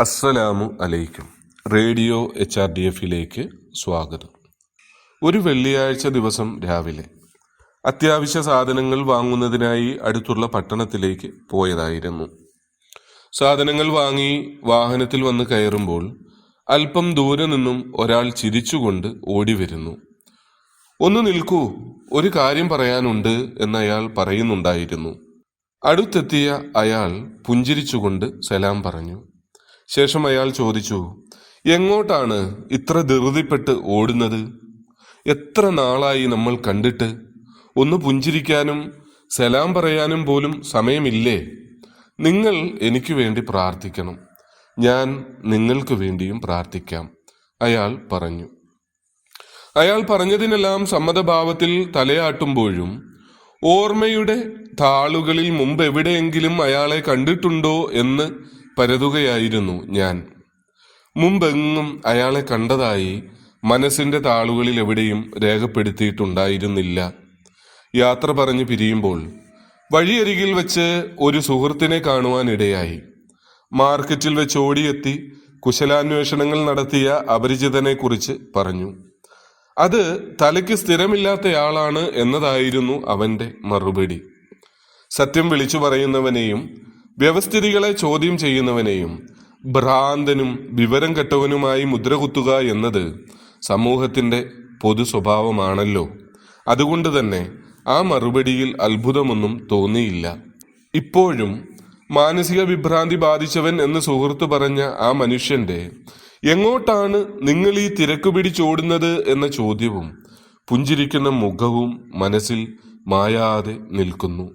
അസ്സലാമു അലൈക്കും. Radio H R D എഫിലേക്ക് സ്വാഗതം. ഒരു വെള്ളിയാഴ്ച ദിവസം രാവിലെ അത്യാവശ്യ സാധനങ്ങൾ വാങ്ങുന്നതിനായി അടുത്തുള്ള പട്ടണത്തിലേക്ക് പോയതായിരുന്നു. സാധനങ്ങൾ വാങ്ങി വാഹനത്തിൽ വന്ന് കയറുമ്പോൾ അല്പം ദൂരെ നിന്നും ഒരാൾ ചിരിച്ചുകൊണ്ട് ഓടി വരുന്നു. ഒന്ന് നിൽക്കൂ ഒരു കാര്യം പറയാനുണ്ട് എന്നയാൾ പറയുന്നുണ്ടായിരുന്നു. അടുത്തെത്തിയ അയാൾ പുഞ്ചിരിച്ചുകൊണ്ട് സലാം പറഞ്ഞു. ശേഷം അയാൾ ചോദിച്ചു എങ്ങോട്ടാണ് ഇത്ര ധൃതിപ്പെട്ട് ഓടുന്നത്? എത്ര നാളായി നമ്മൾ കണ്ടിട്ട്? ഒന്ന് പുഞ്ചിരിക്കാനും സലാം പറയാനും പോലും സമയമില്ലേ? നിങ്ങൾ എനിക്ക് വേണ്ടി പ്രാർത്ഥിക്കണം. ഞാൻ നിങ്ങൾക്ക് വേണ്ടിയും പ്രാർത്ഥിക്കാം അയാൾ പറഞ്ഞു. അയാൾ പറഞ്ഞതിനെല്ലാം സമ്മതഭാവത്തിൽ തലയാട്ടുമ്പോഴും ഓർമ്മയുടെ താളുകളിൽ മുമ്പ് എവിടെയെങ്കിലും അയാളെ കണ്ടിട്ടുണ്ടോ? എന്ന് പരതുകയായിരുന്നു ഞാൻ. മുമ്പെങ്ങും അയാളെ കണ്ടതായി മനസ്സിന്റെ താളുകളിൽ എവിടെയും രേഖപ്പെടുത്തിയിട്ടുണ്ടായിരുന്നില്ല. യാത്ര പറഞ്ഞു പിരിയുമ്പോൾ വഴിയരികിൽ വെച്ച് ഒരു സുഹൃത്തിനെ കാണുവാനിടയായി. മാർക്കറ്റിൽ വെച്ച് ഓടിയെത്തി കുശലാന്വേഷണങ്ങൾ നടത്തിയ അപരിചിതനെക്കുറിച്ച് പറഞ്ഞു. അത് തലയ്ക്ക് സ്ഥിരമില്ലാത്തയാളാണ് എന്നതായിരുന്നു അവന്റെ മറുപടി. സത്യം വിളിച്ചു പറയുന്നവനെയും വ്യവസ്ഥിതികളെ ചോദ്യം ചെയ്യുന്നവനെയും ഭ്രാന്തനും വിവരം കെട്ടവനുമായി മുദ്രകുത്തുക എന്നത് സമൂഹത്തിന്റെ പൊതു സ്വഭാവമാണല്ലോ. അതുകൊണ്ട് തന്നെ ആ മറുപടിയിൽ അത്ഭുതമൊന്നും തോന്നിയില്ല. ഇപ്പോഴും മാനസിക വിഭ്രാന്തി ബാധിച്ചവൻ എന്ന് സുഹൃത്ത് പറഞ്ഞ ആ മനുഷ്യന്റെ എങ്ങോട്ടാണ് നിങ്ങൾ ഈ തിരക്ക് പിടിച്ചോടുന്നത് എന്ന ചോദ്യവും പുഞ്ചിരിക്കുന്ന മുഖവും മനസ്സിൽ മായാതെ നിൽക്കുന്നു.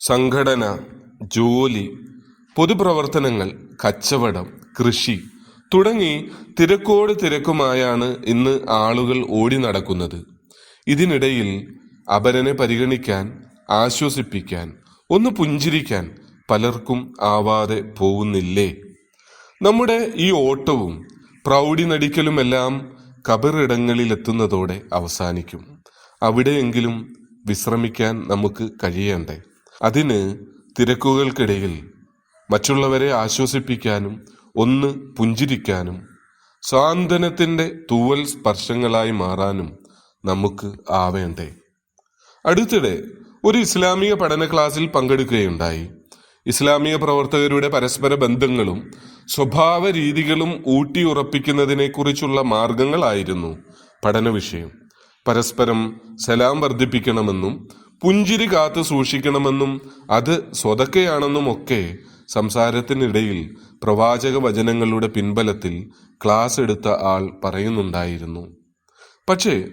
സംഘടന ജോലി പൊതുപ്രവർത്തനങ്ങൾ കച്ചവടം കൃഷി തുടങ്ങി തിരക്കോട് തിരക്കുമായാണ് ഇന്ന് ആളുകൾ ഓടി നടക്കുന്നത്. ഇതിനിടയിൽ അപരനെ പരിഗണിക്കാൻ ആശ്വസിപ്പിക്കാൻ ഒന്ന് പുഞ്ചിരിക്കാൻ പലർക്കും ആവാതെ പോകുന്നില്ലേ? നമ്മുടെ ഈ ഓട്ടവും പ്രൗഢി നടിക്കലുമെല്ലാം കബറിടങ്ങളിലെത്തുന്നതോടെ അവസാനിക്കും. അവിടെയെങ്കിലും വിശ്രമിക്കാൻ നമുക്ക് കഴിയണ്ടേ? അതിന് തിരക്കുകൾക്കിടയിൽ മറ്റുള്ളവരെ ആശ്വസിപ്പിക്കാനും ഒന്ന് പുഞ്ചിരിക്കാനും സാന്ത്വനത്തിന്റെ തൂവൽ സ്പർശങ്ങളായി മാറാനും നമുക്ക് ആവേണ്ടേ. അടുത്തിടെ ഒരു ഇസ്ലാമിക പഠന ക്ലാസ്സിൽ പങ്കെടുക്കുകയുണ്ടായി. ഇസ്ലാമിക പ്രവർത്തകരുടെ പരസ്പര ബന്ധങ്ങളും സ്വഭാവ രീതികളും ഊട്ടിയുറപ്പിക്കുന്നതിനെക്കുറിച്ചുള്ള മാർഗങ്ങളായിരുന്നു പഠന വിഷയം പരസ്പരം സലാം വർദ്ധിപ്പിക്കണമെന്നും പുഞ്ചിരി കാത്തു സൂക്ഷിക്കണമെന്നും അത് സ്വതക്കയാണെന്നും ഒക്കെ സംസാരത്തിനിടയിൽ പ്രവാചക വചനങ്ങളുടെ പിൻബലത്തിൽ ക്ലാസ് എടുത്ത ആൾ പറയുന്നുണ്ടായിരുന്നു. പക്ഷേ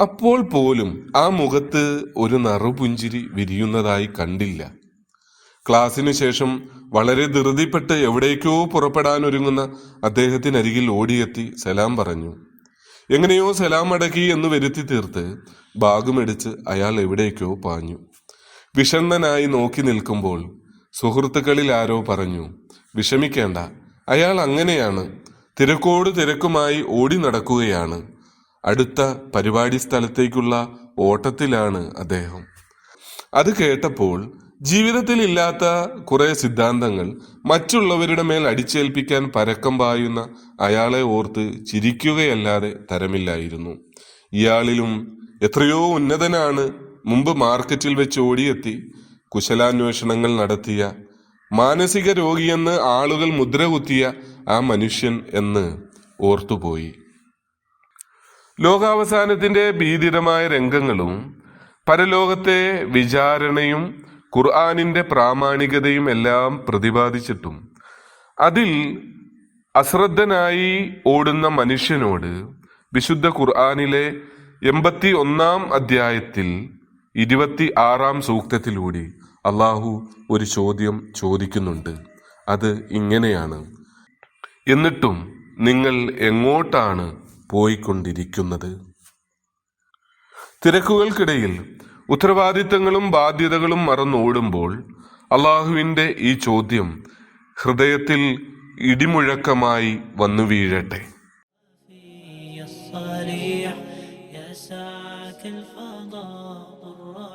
അപ്പോൾ പോലും ആ മുഖത്ത് ഒരു നറുപുഞ്ചിരി വിരിയുന്നതായി കണ്ടില്ല. ക്ലാസ്സിനു ശേഷം വളരെ ധൃതിപ്പെട്ട് എവിടേക്കോ പുറപ്പെടാനൊരുങ്ങുന്ന അദ്ദേഹത്തിനരികിൽ ഓടിയെത്തി സലാം പറഞ്ഞു. എങ്ങനെയോ സലാം അടക്കി എന്ന് വരുത്തി തീർത്ത് ബാഗുമെടിച്ച് അയാൾ എവിടേക്കോ പാഞ്ഞു. വിഷണ്ണനായി നോക്കി നിൽക്കുമ്പോൾ സുഹൃത്തുക്കളിൽ ആരോ പറഞ്ഞു വിഷമിക്കേണ്ട അയാൾ അങ്ങനെയാണ്. തിരക്കോട് തിരക്കുമായി ഓടി നടക്കുകയാണ്. അടുത്ത പരിപാടി സ്ഥലത്തേക്കുള്ള ഓട്ടത്തിലാണ് അദ്ദേഹം. അത് കേട്ടപ്പോൾ ജീവിതത്തിൽ ഇല്ലാത്ത കുറെ സിദ്ധാന്തങ്ങൾ മറ്റുള്ളവരുടെ മേൽ അടിച്ചേൽപ്പിക്കാൻ പരക്കം പായുന്ന അയാളെ ഓർത്ത് ചിരിക്കുകയല്ലാതെ തരമില്ലായിരുന്നു. ഇയാളിലും എത്രയോ ഉന്നതനാണ് മുമ്പ് മാർക്കറ്റിൽ വെച്ച് ഓടിയെത്തി കുശലാന്വേഷണങ്ങൾ നടത്തിയ മാനസിക രോഗിയെന്ന് ആളുകൾ മുദ്ര കുത്തിയ ആ മനുഷ്യൻ എന്ന് ഓർത്തുപോയി. ലോകാവസാനത്തിന്റെ ഭീതിതമായ രംഗങ്ങളും പരലോകത്തെ വിചാരണയും ഖുർആാനിന്റെ പ്രാമാണികതയും എല്ലാം പ്രതിപാദിച്ചിട്ടും അതിൽ അശ്രദ്ധനായി ഓടുന്ന മനുഷ്യനോട് വിശുദ്ധ ഖുർആാനിലെ എൺപത്തി ഒന്നാം അധ്യായത്തിൽ ഇരുപത്തി ആറാം സൂക്തത്തിലൂടെ അള്ളാഹു ഒരു ചോദ്യം ചോദിക്കുന്നുണ്ട്. അത് ഇങ്ങനെയാണ്. എന്നിട്ടും നിങ്ങൾ എങ്ങോട്ടാണ് പോയിക്കൊണ്ടിരിക്കുന്നത്? തിരക്കുകൾക്കിടയിൽ ഉത്തരവാദിത്തങ്ങളും ബാധ്യതകളും മറന്നോടുമ്പോൾ അള്ളാഹുവിൻ്റെ ഈ ചോദ്യം ഹൃദയത്തിൽ ഇടിമുഴക്കമായി വന്നു വീഴട്ടെ الصريح يسعك الفضاء